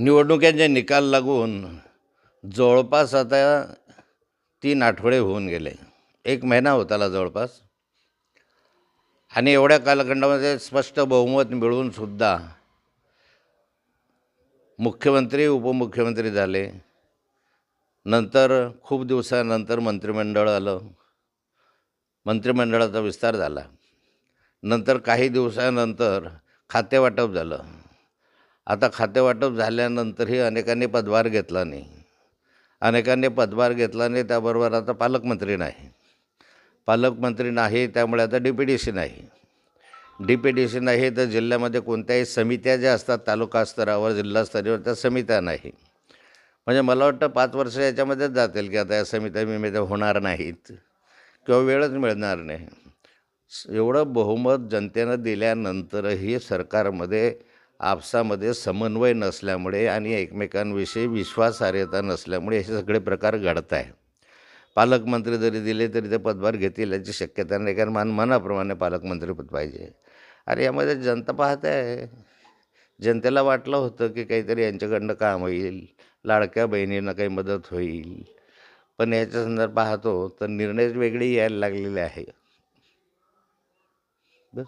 निवडणुकांचे निकाल लागून जवळपास आता तीन आठवडे होऊन गेले. एक महिना होताला जवळपास. आणि एवढ्या कालखंडामध्ये स्पष्ट बहुमत मिळूनसुद्धा मुख्यमंत्री उपमुख्यमंत्री झाले. नंतर खूप दिवसानंतर मंत्रिमंडळ आलं. मंत्रिमंडळाचा विस्तार झाला. नंतर काही दिवसानंतर खातेवाटप झालं. आता खातेवाटप झाल्यानंतरही अनेकांनी पदभार घेतला नाही. अनेकांनी पदभार घेतला नाही त्याबरोबर आता पालकमंत्री नाही. पालकमंत्री नाही त्यामुळे आता डी पी डी सी नाही. डी पी डी सी नाही तर जिल्ह्यामध्ये कोणत्याही समित्या ज्या असतात तालुका स्तरावर जिल्हा स्तरावर त्या समित्या नाही. म्हणजे मला वाटतं पाच वर्ष याच्यामध्येच जातील की आता या समित्या मी होणार नाहीत किंवा वेळच मिळणार नाही. एवढं बहुमत जनतेनं दिल्यानंतरही सरकारमध्ये आपसामध्ये समन्वय नसल्यामुळे आणि एकमेकांविषयी विश्वासार्हता नसल्यामुळे हे सगळे प्रकार घडत आहे पालकमंत्री जरी दिले तरी ते पदभार घेतील याची शक्यता नाही कारण मान मनाप्रमाणे पालकमंत्रीपद पाहिजे. अरे यामध्ये जनता पाहत. आहे जनतेला वाटलं होतं की काहीतरी यांच्याकडनं काम होईल लाडक्या बहिणींना काही मदत होईल. पण याच्या संदर्भात पाहतो तर निर्णय वेगळे यायला लागलेले आहे. बस.